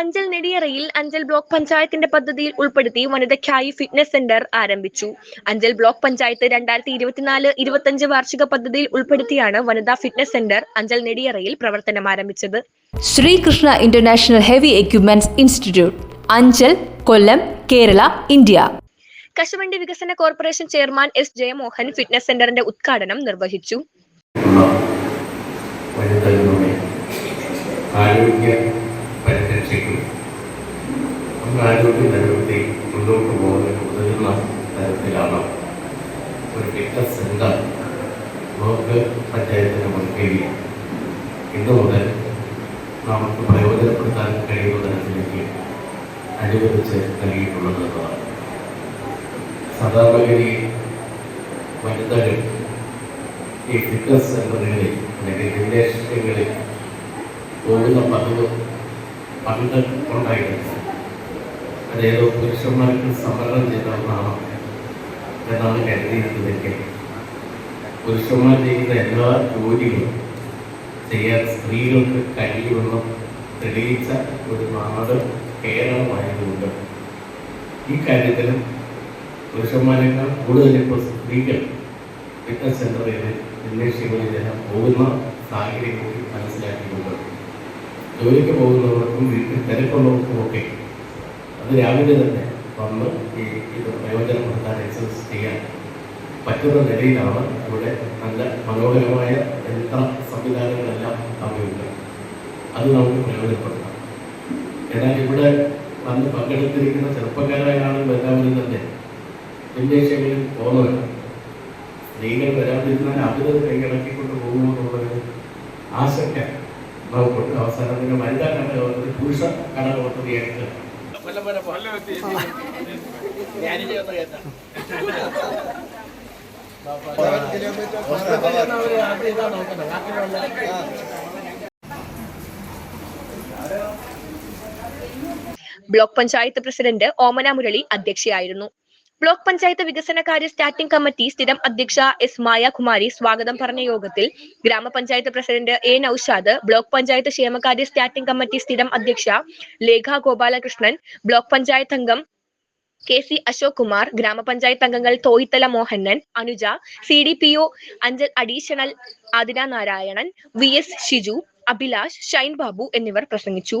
Anchal നെടിയറയിൽ Anchal block പഞ്ചായത്തിന്റെ പദ്ധതിയിൽ ഉൾപ്പെടുത്തി വനിതയ്ക്കായി ഫിറ്റ്നസ് സെന്റർ ആരംഭിച്ചു. അഞ്ചൽ ബ്ലോക്ക് പഞ്ചായത്ത് രണ്ടായിരത്തി ഇരുപത്തിനാല് ഇരുപത്തഞ്ച് വാർഷിക പദ്ധതിയിൽ ഉൾപ്പെടുത്തിയാണ് വനിതാ ഫിറ്റ്നസ് സെന്റർ അഞ്ചൽ നെടിയറയിൽ പ്രവർത്തനം ആരംഭിച്ചത്. Sreekrishna international heavy equipments institute Anchal Kollam Kerala India. കശുവണ്ടി വികസന corporation chairman S Jayamohan fitness സെന്ററിന്റെ ഉദ്ഘാടനം നിർവഹിച്ചു. ആരോഗ്യ ആരോഗ്യം നിലനിർത്തി മുന്നോട്ട് പോകുന്നതിന് ഉതകുന്ന തരത്തിലാണ് ഒരു ഫിറ്റ്നസ് സെന്റർ ബ്ലോക്ക് പഞ്ചായത്തിന് മുൻകൈ ഇന്ന് മുതൽ നമുക്ക് പ്രയോജനപ്പെടുത്താൻ കഴിയുന്ന തരത്തിലേക്ക് അനുവദിച്ച് നൽകിയിട്ടുള്ളത് എന്നതാണ്. സാധാരണഗതിയിൽ വനിതകൾ ഈ ഫിറ്റ്നസ് സെന്ററുകളിൽ അല്ലെങ്കിൽ ജിംനേഷ്യങ്ങളിൽ പോകുന്ന പതിവ് പണ്ട് ഉണ്ടായിട്ടുണ്ട് അതേതോ പുരുഷന്മാർക്ക് സംവരണം ചെയ്ത ഒന്നാണ് എന്നാണ് കരുതിയിരുന്നതെങ്കിൽ പുരുഷന്മാർ ചെയ്യുന്ന എല്ലാ ജോലികളും ചെയ്യാൻ സ്ത്രീകൾക്ക് കഴിയുമെന്ന് തെളിയിച്ച ഒരു നാട് കേരളമായതുകൊണ്ട് ഈ കാര്യത്തിലും പുരുഷന്മാരെക്കാൾ കൂടുതൽ ഇപ്പോൾ സ്ത്രീകൾ ഫിറ്റ്നസ് സെന്ററിൽ ജനം പോകുന്ന സാഹചര്യം കൂടി മനസ്സിലാക്കിയിട്ടുണ്ട് ജോലിക്ക് പോകുന്നവർക്കും വീട്ടിൽ തിരക്കുള്ളവർക്കുമൊക്കെ അത് രാവിലെ തന്നെ വന്ന് ഈ ഇത് പ്രയോജനപ്പെടുത്താൻ എക്സസൈസ് ചെയ്യാൻ പറ്റുന്ന നിലയിലാണ് ഇവിടെ നല്ല മനോഹരമായ യന്ത്ര സംവിധാനങ്ങളെല്ലാം അവിടെയുണ്ട് അത് നമുക്ക് പ്രയോജനപ്പെടുത്താം. എന്നാൽ ഇവിടെ വന്ന് പങ്കെടുത്തിരിക്കുന്ന ചെറുപ്പക്കാരായ ആളുകൾ എല്ലാവരും തന്നെ വിദേശങ്ങളിൽ പോകുന്നവരാണ് സ്ത്രീകൾ വരാതിരുന്നാൽ അവർ കൈകടക്കിക്കൊണ്ട് പോകുമെന്നുള്ളൊരു ആശങ്ക നമുക്കുണ്ട്. അവസാനത്തിന് വനിതാ ഘടകം പുരുഷ ബ്ലോക്ക് പഞ്ചായത്ത് പ്രസിഡന്റ് ഓമന മുരളി അധ്യക്ഷയായിരുന്നു. ബ്ലോക്ക് പഞ്ചായത്ത് വികസനകാര്യ സ്റ്റാറ്റിംഗ് കമ്മിറ്റി സ്ഥിരം അധ്യക്ഷ എസ് മായ മായാകുമാരി സ്വാഗതം പറഞ്ഞ യോഗത്തിൽ ഗ്രാമപഞ്ചായത്ത് president A Noushad block panchayat ക്ഷേമകാര്യ സ്റ്റാറ്റിംഗ് കമ്മിറ്റി സ്ഥിരം അധ്യക്ഷ ലേഖ ഗോപാലകൃഷ്ണൻ ബ്ലോക്ക് പഞ്ചായത്ത് അംഗം കെ സി അശോക് കുമാർ ഗ്രാമപഞ്ചായത്ത് അംഗങ്ങൾ Thoyithala Mohanan Anuja C D P O Anchal additional Athira Narayanan V S Shiju Abhilash Shine Babu എന്നിവർ പ്രസംഗിച്ചു.